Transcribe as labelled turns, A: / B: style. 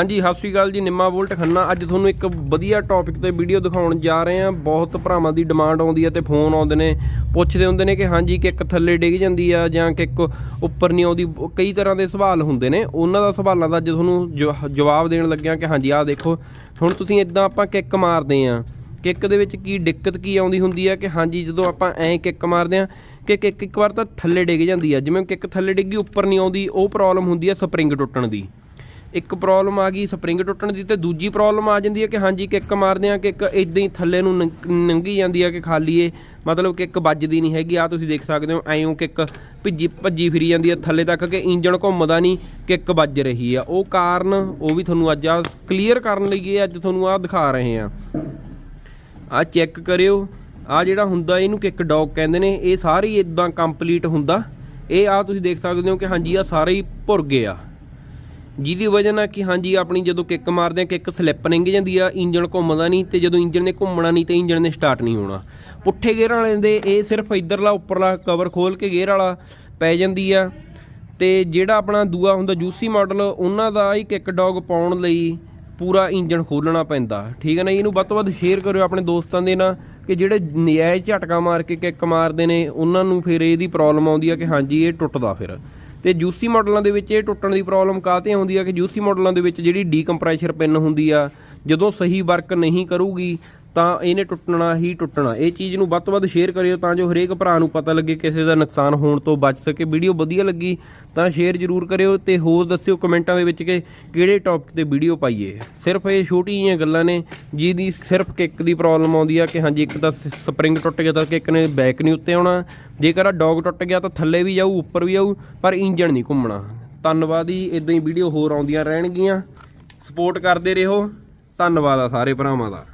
A: ਹਾਂਜੀ, ਸਤਿ ਸ਼੍ਰੀ ਅਕਾਲ ਜੀ, ਨਿੰਮਾ ਬੁਲਟ ਖੰਨਾ। ਅੱਜ ਤੁਹਾਨੂੰ ਇੱਕ ਵਧੀਆ ਟੌਪਿਕ ਤੇ ਵੀਡੀਓ ਦਿਖਾਉਣ ਜਾ ਰਹੇ ਹਾਂ। ਬਹੁਤ ਭਰਾਵਾਂ ਦੀ ਡਿਮਾਂਡ ਆਉਂਦੀ ਹੈ ਤੇ ਫੋਨ ਆਉਂਦੇ ਨੇ। ਪੁੱਛਦੇ ਹੁੰਦੇ ਨੇ ਕਿ ਹਾਂਜੀ ਕਿੱਕ ਥੱਲੇ ਡਿੱਗ ਜਾਂਦੀ ਆ ਜਾਂ ਕਿੱਕ ਉੱਪਰ ਨਹੀਂ ਆਉਂਦੀ। ਕਈ ਤਰ੍ਹਾਂ ਦੇ ਸਵਾਲ ਹੁੰਦੇ ਨੇ। ਉਹਨਾਂ ਦਾ ਸਵਾਲਾਂ ਦਾ ਅੱਜ ਤੁਹਾਨੂੰ ਜਵਾ- ਜਵਾਬ ਦੇਣ ਲੱਗਿਆ ਕਿ ਹਾਂਜੀ, ਆਹ ਦੇਖੋ। ਹੁਣ ਤੁਸੀਂ ਇਦਾਂ ਆਪਾਂ ਕਿੱਕ ਮਾਰਦੇ ਆ ਕਿੱਕ ਦੇ ਵਿੱਚ ਕੀ ਦਿੱਕਤ ਕੀ ਆਉਂਦੀ ਹੁੰਦੀ ਆ ਕਿ ਹਾਂਜੀ, ਜਦੋਂ ਆਪਾਂ ਐਂ ਕਿੱਕ ਮਾਰਦੇ ਆ ਕਿ ਕਿੱਕ ਇੱਕ ਵਾਰ ਤਾਂ ਥੱਲੇ ਡਿੱਗ ਜਾਂਦੀ ਆ। ਜਿਵੇਂ ਕਿੱਕ ਥੱਲੇ ਡਿੱਗੀ, ਉੱਪਰ ਨਹੀਂ ਆਉਂਦੀ, ਉਹ ਪ੍ਰੋਬਲਮ ਹੁੰਦੀ ਆ ਸਪਰਿੰਗ ਟੁੱਟਣ ਦੀ। ਇੱਕ ਪ੍ਰੋਬਲਮ ਆ ਗਈ, ਸਪਰਿੰਗ ਟੁੱਟਣ ਦੀ ਤੇ ਦੂਜੀ ਪ੍ਰੋਬਲਮ ਆ ਜਾਂਦੀ ਹੈ ਕਿ ਹਾਂਜੀ ਕਿੱਕ ਮਾਰਦੇ ਆ ਕਿ ਇੱਕ ਇਦਾਂ ਹੀ ਥੱਲੇ ਨੂੰ ਨੰਗ- ਨੰਗੀ ਜਾਂਦੀ ਆ ਕਿ ਖਾਲੀ ਏ। ਮਤਲਬ ਕਿ ਇੱਕ ਵੱਜਦੀ ਨਹੀਂ ਹੈਗੀ ਆ ਤੁਸੀਂ ਦੇਖ ਸਕਦੇ ਹੋ ਐਂ ਕਿੱਕ ਭਿੱਜੀ, ਭੱਜੀ ਫਿਰੀ ਜਾਂਦੀ ਆ ਥੱਲੇ ਤੱਕ ਕਿ ਇੰਜਣ ਘੁੰਮਦਾ ਨਹੀਂ, ਕਿੱਕ ਵੱਜ ਰਹੀ ਆ। ਉਹ ਕਾਰਨ, ਉਹ ਵੀ ਤੁਹਾਨੂੰ ਅੱਜ ਆ ਕਲੀਅਰ ਕਰਨ ਲਈ ਇਹ ਅੱਜ ਤੁਹਾਨੂੰ ਆ ਦਿਖਾ ਰਹੇ ਆ। ਆ ਚੈੱਕ ਕਰਿਓ, ਆ ਜਿਹੜਾ ਹੁੰਦਾ, ਇਹਨੂੰ ਕਿੱਕ ਡੌਗ ਕਹਿੰਦੇ ਨੇ, ਇਹ ਸਾਰੀ ਇਦਾਂ ਕੰਪਲੀਟ ਹੁੰਦਾ। ਇਹ ਆ ਤੁਸੀਂ ਦੇਖ ਸਕਦੇ ਹੋ ਕਿ ਹਾਂਜੀ ਆ ਸਾਰੇ ਹੀ ਭੁਰ ਗਏ ਆ। ਜਿਹਦੀ ਵਜ੍ਹਾ ਨਾਲ ਕਿ ਹਾਂਜੀ, ਆਪਣੀ ਜਦੋਂ ਕਿੱਕ ਮਾਰਦੇ ਆ, ਕਿੱਕ ਸਲਿੱਪ ਨਿੰਗ ਜਾਂਦੀ ਆ, ਇੰਜਣ ਘੁੰਮਦਾ ਨਹੀਂ ਤੇ ਜਦੋਂ ਇੰਜਣ ਨੇ ਘੁੰਮਣਾ ਨਹੀਂ ਤੇ ਇੰਜਣ ਨੇ ਸਟਾਰਟ ਨਹੀਂ ਹੋਣਾ। ਪੁੱਠੇ ਗੇਅਰ ਵਾਲੇ ਦੇ ਇਹ ਸਿਰਫ ਇਧਰਲਾ, ਉੱਪਰਲਾ ਕਵਰ ਖੋਲ ਕੇ ਗੇਅਰ ਵਾਲਾ ਪੈ ਜਾਂਦੀ ਆ ਤੇ ਜਿਹੜਾ ਆਪਣਾ ਦੂਆ ਹੁੰਦਾ ਜੂਸੀ ਮਾਡਲ, ਉਹਨਾਂ ਦਾ ਹੀ ਕਿੱਕ ਡੌਗ ਪਾਉਣ ਲਈ ਪੂਰਾ ਇੰਜਣ ਖੋਲਣਾ ਪੈਂਦਾ। ਠੀਕ ਹੈ ਨਾ ਇਹਨੂੰ ਵੱਧ ਤੋਂ ਵੱਧ ਸ਼ੇਅਰ ਕਰਿਓ ਆਪਣੇ ਦੋਸਤਾਂ ਦੇ ਨਾਲ ਕਿ ਜਿਹੜੇ ਨਜਾਇਜ਼ ਝਟਕਾ ਮਾਰ ਕੇ ਕਿੱਕ ਮਾਰਦੇ ਨੇ, ਉਹਨਾਂ ਨੂੰ ਫਿਰ ਇਹਦੀ ਪ੍ਰੋਬਲਮ ਆਉਂਦੀ ਆ ਕਿ ਹਾਂਜੀ, ਇਹ ਟੁੱਟਦਾ ਫਿਰ। ਤੇ ਜੂਸੀ ਮਾਡਲਾਂ ਦੇ ਵਿੱਚ ਇਹ ਟੁੱਟਣ ਦੀ ਪ੍ਰੋਬਲਮ ਕਾਹਤੇ ਆਉਂਦੀ ਆ ਕਿ ਜੂਸੀ ਮਾਡਲਾਂ ਦੇ ਵਿੱਚ ਜਿਹੜੀ ਡੀਕੰਪਰੈਸ਼ਰ ਪਿੰਨ ਹੁੰਦੀ ਆ, ਜਦੋਂ ਸਹੀ ਵਰਕ ਨਹੀਂ ਕਰੂਗੀ, ਤਾਂ ਇਹਨੇ ਟੁੱਟਣਾ ਹੀ ਟੁੱਟਣਾ। ਇਹ ਚੀਜ਼ ਨੂੰ ਵੱਧ ਤੋਂ ਵੱਧ ਸ਼ੇਅਰ ਕਰਿਓ ਤਾਂ ਜੋ ਹਰੇਕ ਭਰਾ ਨੂੰ ਪਤਾ ਲੱਗੇ ਕਿਸੇ ਦਾ ਨੁਕਸਾਨ ਹੋਣ ਤੋਂ ਬਚ ਸਕੇ। ਵੀਡੀਓ ਵਧੀਆ ਲੱਗੀ ਤਾਂ ਸ਼ੇਅਰ ਜ਼ਰੂਰ ਕਰਿਓ ਤੇ ਹੋਰ ਦੱਸਿਓ ਕਮੈਂਟਾਂ ਦੇ ਵਿੱਚ ਕਿ ਕਿਹੜੇ ਟੌਪਿਕ ਤੇ ਵੀਡੀਓ ਪਾਈਏ। ਸਿਰਫ ਇਹ ਛੋਟੀ ਜਿਹੀਆਂ ਗੱਲਾਂ ਨੇ। ਜਿਹਦੀ ਸਿਰਫ ਕਿੱਕ ਦੀ ਪ੍ਰੋਬਲਮ ਆਉਂਦੀ ਆ ਕਿ ਹਾਂਜੀ, ਇੱਕ ਤਾਂ ਸਪਰਿੰਗ ਟੁੱਟ ਗਿਆ ਤਾਂ ਕਿੱਕ ਨੇ ਬੈਕ ਨਹੀਂ ਉੱਤੇ ਆਉਣਾ। ਜੇਕਰ ਆ ਡੌਗ ਟੁੱਟ ਗਿਆ ਤਾਂ ਥੱਲੇ ਵੀ ਜਾਊ, ਉੱਪਰ ਵੀ ਆਊ, ਪਰ ਇੰਜਣ ਨਹੀਂ ਘੁੰਮਣਾ। ਧੰਨਵਾਦ ਜੀ ਇਦਾਂ ਹੀ ਵੀਡੀਓ ਹੋਰ ਆਉਂਦੀਆਂ ਰਹਿਣਗੀਆਂ। ਸਪੋਰਟ ਕਰਦੇ ਰਹੋ। ਧੰਨਵਾਦ ਆ ਸਾਰੇ ਭਰਾਵਾਂ ਦਾ।